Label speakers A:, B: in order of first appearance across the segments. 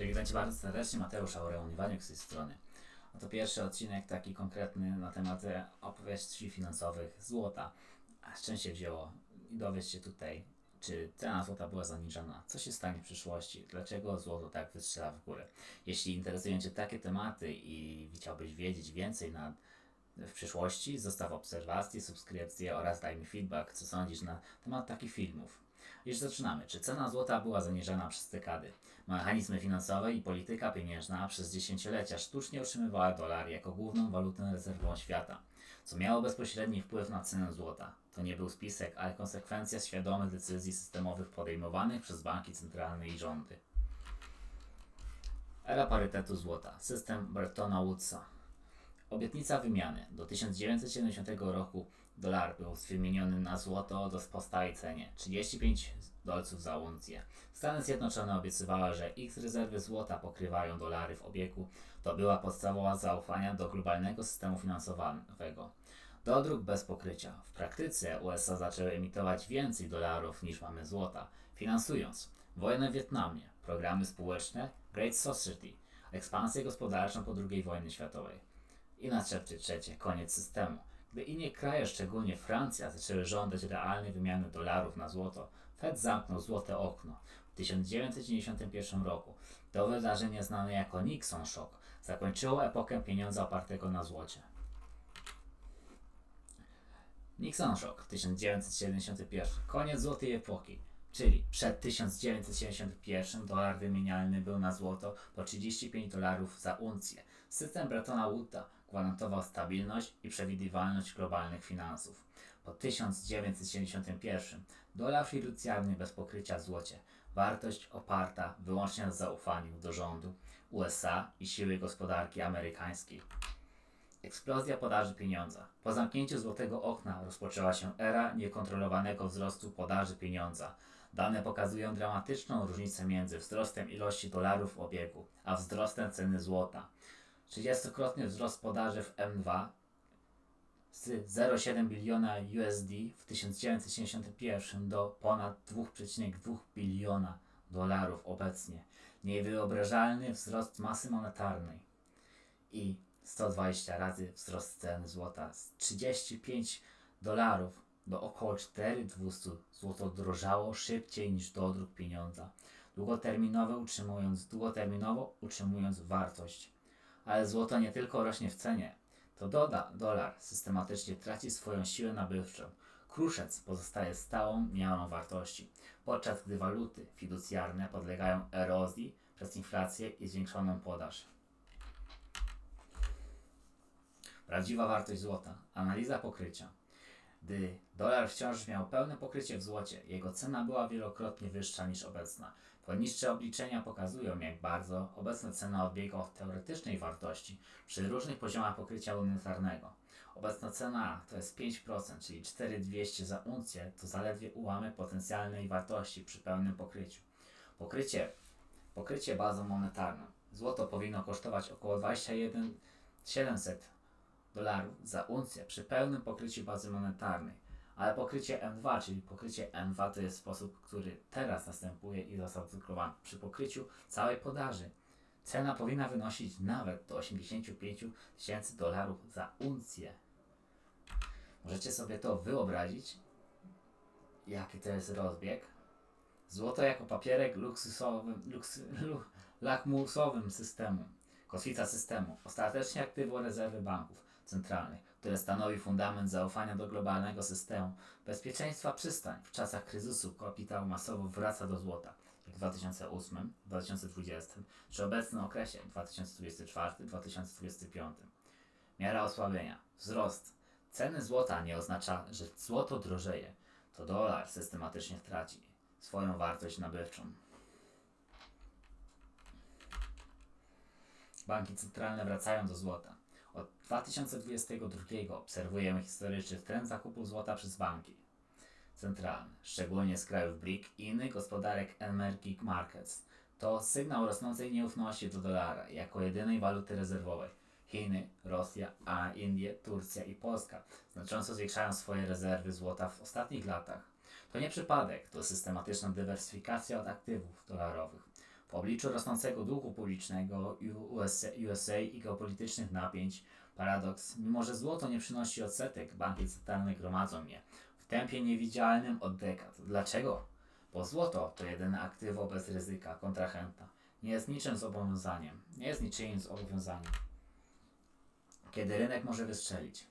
A: Czyli witajcie bardzo serdecznie, Mateusz Aureon Iwaniuk z tej strony. No to pierwszy odcinek taki konkretny na temat opowieści finansowych złota. A się wzięło? I dowiesz się tutaj, czy cena złota była zaniżana, co się stanie w przyszłości, dlaczego złoto tak wystrzela w górę. Jeśli interesują Cię takie tematy i chciałbyś wiedzieć więcej na, w przyszłości, zostaw obserwacje, subskrypcje oraz daj mi feedback, co sądzisz na temat takich filmów. Już zaczynamy. Czy cena złota była zaniżana przez dekady? Mechanizmy finansowe i polityka pieniężna przez dziesięciolecia sztucznie utrzymywała dolar jako główną walutę rezerwową świata, co miało bezpośredni wpływ na cenę złota. To nie był spisek, ale konsekwencja świadomych decyzji systemowych podejmowanych przez banki centralne i rządy. Era parytetu złota. System Bertona Woodsa. Obietnica wymiany. Do 1970 roku dolar był wymieniony na złoto do po stałej cenie 35 dolców za uncję. Stany Zjednoczone obiecywały, że ich rezerwy złota pokrywają dolary w obiegu. To była podstawowa zaufania do globalnego systemu finansowego. Dodruk bez pokrycia. W praktyce USA zaczęły emitować więcej dolarów niż mamy złota, finansując wojnę w Wietnamie, programy społeczne, Great Society, ekspansję gospodarczą po II wojnie światowej. I na trzecie, koniec systemu. Gdy inne kraje, szczególnie Francja, zaczęły żądać realnej wymiany dolarów na złoto, Fed zamknął złote okno. W 1991 roku to wydarzenie znane jako Nixon Shock zakończyło epokę pieniądza opartego na złocie. Nixon Shock 1971. Koniec złotej epoki. Czyli przed 1971 dolar wymienialny był na złoto po 35 dolarów za uncję. System Brettona Wooda gwarantował stabilność i przewidywalność globalnych finansów. Po 1971 dolar fiducjarny bez pokrycia w złocie. Wartość oparta wyłącznie na zaufaniu do rządu USA i siły gospodarki amerykańskiej. Eksplozja podaży pieniądza. Po zamknięciu złotego okna rozpoczęła się era niekontrolowanego wzrostu podaży pieniądza. Dane pokazują dramatyczną różnicę między wzrostem ilości dolarów w obiegu, a wzrostem ceny złota. 30-krotny wzrost podaży w M2 z 0,7 biliona USD w 1971 do ponad 2,2 biliona dolarów obecnie. Niewyobrażalny wzrost masy monetarnej i 120 razy wzrost ceny złota z 35 dolarów do około 4200 złoto drożało szybciej niż dodruk pieniądza, długoterminowo utrzymując, długoterminowo utrzymując wartość. Ale złoto nie tylko rośnie w cenie, to doda, dolar systematycznie traci swoją siłę nabywczą. Kruszec pozostaje stałą miarą wartości, podczas gdy waluty fiducjarne podlegają erozji przez inflację i zwiększoną podaż. Prawdziwa wartość złota. Analiza pokrycia. Gdy dolar wciąż miał pełne pokrycie w złocie, jego cena była wielokrotnie wyższa niż obecna. Poniższe obliczenia pokazują, jak bardzo obecna cena odbiega od teoretycznej wartości przy różnych poziomach pokrycia monetarnego. Obecna cena to jest 5%, czyli 4200 za uncję, to zaledwie ułamek potencjalnej wartości przy pełnym pokryciu. Pokrycie, pokrycie bazą monetarną. Złoto powinno kosztować około 21 700 dolarów za uncję przy pełnym pokryciu bazy monetarnej. Ale pokrycie M2, czyli pokrycie M2 to jest sposób, który teraz następuje i został cyklowany. Przy pokryciu całej podaży cena powinna wynosić nawet do 85 tysięcy dolarów za uncję. Możecie sobie to wyobrazić, jaki to jest rozbieg. Złoto jako papierek luksusowym, luks, lu, lakmusowym systemu, kotwica systemu, ostatecznie aktywo rezerwy banków centralnych, które stanowi fundament zaufania do globalnego systemu bezpieczeństwa przystań. W czasach kryzysu kapitał masowo wraca do złota, w 2008, 2020 czy obecnym okresie 2024-2025. Miara osłabienia. Wzrost ceny złota nie oznacza, że złoto drożeje. To dolar systematycznie traci swoją wartość nabywczą. Banki centralne wracają do złota. Od 2022 obserwujemy historyczny trend zakupu złota przez banki centralne, szczególnie z krajów BRIC i innych gospodarek emerging markets. To sygnał rosnącej nieufności do dolara jako jedynej waluty rezerwowej. Chiny, Rosja, a Indie, Turcja i Polska znacząco zwiększają swoje rezerwy złota w ostatnich latach. To nie przypadek, to systematyczna dywersyfikacja od aktywów dolarowych. W obliczu rosnącego długu publicznego USA, i geopolitycznych napięć, paradoks, mimo że złoto nie przynosi odsetek, banki centralne gromadzą je w tempie niewidzialnym od dekad. Dlaczego? Bo złoto to jedyne aktywo bez ryzyka kontrahenta. Nie jest niczym zobowiązaniem. Nie jest niczyim zobowiązaniem. Kiedy rynek może wystrzelić?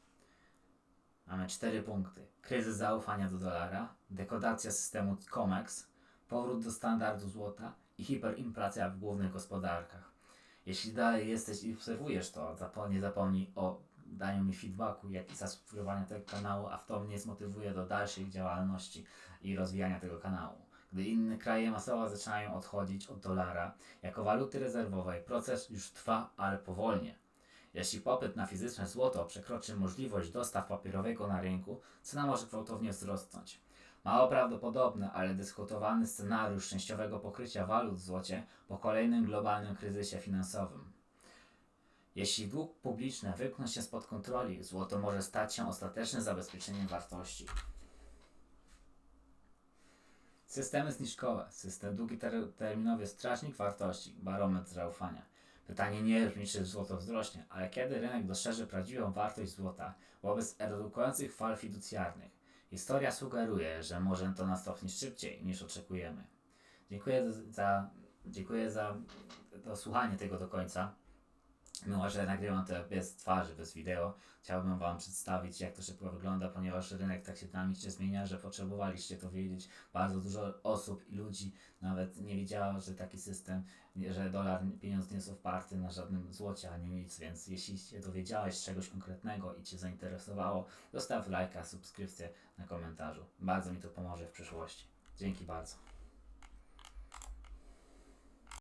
A: Mamy cztery punkty. Kryzys zaufania do dolara, dekodacja systemu COMEX, powrót do standardu złota i hiperinflacja w głównych gospodarkach. Jeśli dalej jesteś i obserwujesz to, nie zapomnij o daniu mi feedbacku, jak i zasubskrybowania tego kanału, a w to mnie zmotywuje do dalszej działalności i rozwijania tego kanału. Gdy inne kraje masowo zaczynają odchodzić od dolara jako waluty rezerwowej, proces już trwa, ale powolnie. Jeśli popyt na fizyczne złoto przekroczy możliwość dostaw papierowego na rynku, cena może gwałtownie wzrosnąć. Mało prawdopodobny, ale dyskutowany scenariusz szczęściowego pokrycia walut w złocie po kolejnym globalnym kryzysie finansowym. Jeśli dług publiczny wymknie się spod kontroli, złoto może stać się ostatecznym zabezpieczeniem wartości. Systemy zniżkowe, system długoterminowy strażnik wartości, barometr zaufania. Pytanie nie brzmi, czy złoto wzrośnie, ale kiedy rynek dostrzeże prawdziwą wartość złota wobec redukujących fal fiducjarnych. Historia sugeruje, że może to nastąpić szybciej niż oczekujemy. Dziękuję za, dziękuję za to słuchanie tego do końca. Mimo, że nagrywam to bez twarzy, bez wideo, chciałbym Wam przedstawić, jak to szybko wygląda, ponieważ rynek tak się dynamicznie zmienia, że potrzebowaliście to wiedzieć. Bardzo dużo osób i ludzi nawet nie wiedziało, że taki system, że dolar, pieniądz nie jest oparty na żadnym złocie ani nic, więc jeśli się dowiedziałeś czegoś konkretnego i Cię zainteresowało, zostaw lajka, subskrypcję na komentarzu. Bardzo mi to pomoże w przyszłości. Dzięki bardzo.